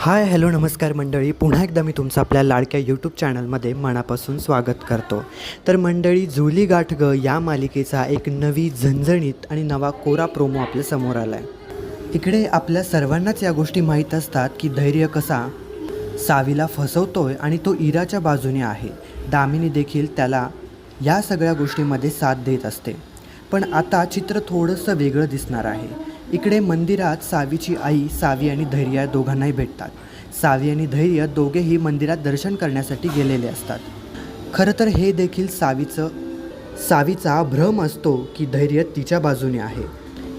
Hi hello नमस्कार मंडळी. पुन्हा एकदा मी तुमचं आपल्या लाडक्या यूट्यूब चॅनलमध्ये मनापासून स्वागत करतो. तर मंडळी जुली गाठ ग या मालिकेचा एक नवी झणझणीत आणि नवा कोरा प्रोमो आपल्यासमोर आला आहे इकडे आपल्या सर्वांनाच या गोष्टी माहीत असतात की धैर्य कसा? सावीला फसवतोय आणि तो इराच्या बाजूने आहे. दामिनी देखील त्याला या सगळ्या गोष्टीमध्ये साथ देत असते. पण आता चित्र थोडंसं वेगळं दिसणार आहे. इकडे मंदिरात सावीची आई सावी आणि धैर्य दोघांनाही भेटतात. सावी आणि धैर्य दोघेही मंदिरात दर्शन करण्यासाठी गेलेले असतात. खरं तर हे देखील सावीचं सावीचा भ्रम असतो की धैर्य तिच्या बाजूने आहे.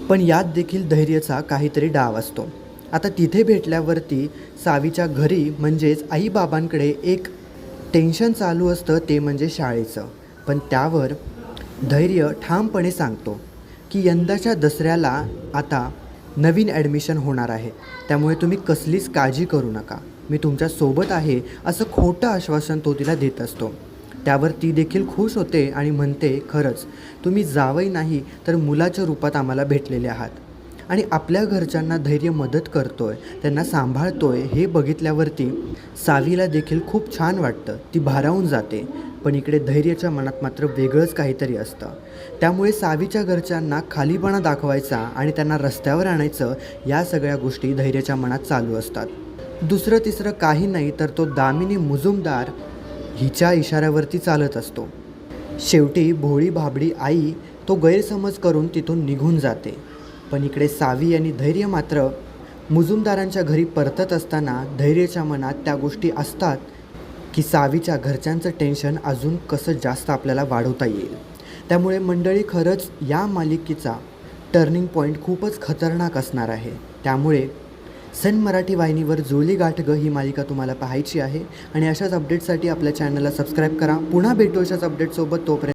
पण यात देखील धैर्यचा काहीतरी डाव असतो. आता तिथे भेटल्यावरती सावीच्या घरी म्हणजेच आईबाबांकडे एक टेन्शन चालू असतं ते म्हणजे शाळेचं. पण त्यावर धैर्य ठामपणे सांगतो. की यंदाच्या दसऱ्याला आता नवीन ॲडमिशन होणार आहे. त्यामुळे तुम्ही कसलीच काळजी करू नका. मी तुमच्यासोबत आहे असं खोटं आश्वासन तो तिला देत असतो. त्यावर ती देखील खुश होते आणि म्हणते खरंच तुम्ही जावई नाही तर मुलाच्या रूपात आम्हाला भेटलेले आहात. आणि आपल्या घरच्यांना धैर्य मदत करतो आहे त्यांना सांभाळतो आहे हे बघितल्यावरती सावीला देखील खूप छान वाटतं. ती भारावून जाते. पण इकडे धैर्याच्या मनात मात्र वेगळंच काहीतरी असतं. त्यामुळे सावीच्या घरच्यांना खालीपणा दाखवायचा आणि त्यांना रस्त्यावर आणायचं या सगळ्या गोष्टी धैर्याच्या मनात चालू असतात. दुसरं तिसरं काही नाही तर तो दामिनी मुजुमदार हिच्या इशाऱ्यावरती चालत असतो. शेवटी भोळी भाबडी आई तो गैरसमज करून तिथून निघून जाते. पण इकडे सावी आणि धैर्य मात्र मुजुमदारांच्या घरी परतत असताना धैर्यच्या मनात त्या गोष्टी असतात की सावीच्या घरच्यांचं टेन्शन अजून कसं जास्त आपल्याला वाढवता येईल. त्यामुळे मंडळी खरंच या मालिकेचा टर्निंग पॉईंट खूपच खतरनाक असणार आहे. त्यामुळे सन मराठी वाहिनीवर जुळली गाठ ग ही मालिका तुम्हाला पाहायची आहे आणि अशाच अपडेटसाठी आपल्या चॅनलला सबस्क्राईब करा. पुन्हा भेटू अशाच अपडेटसोबत तोपर्यंत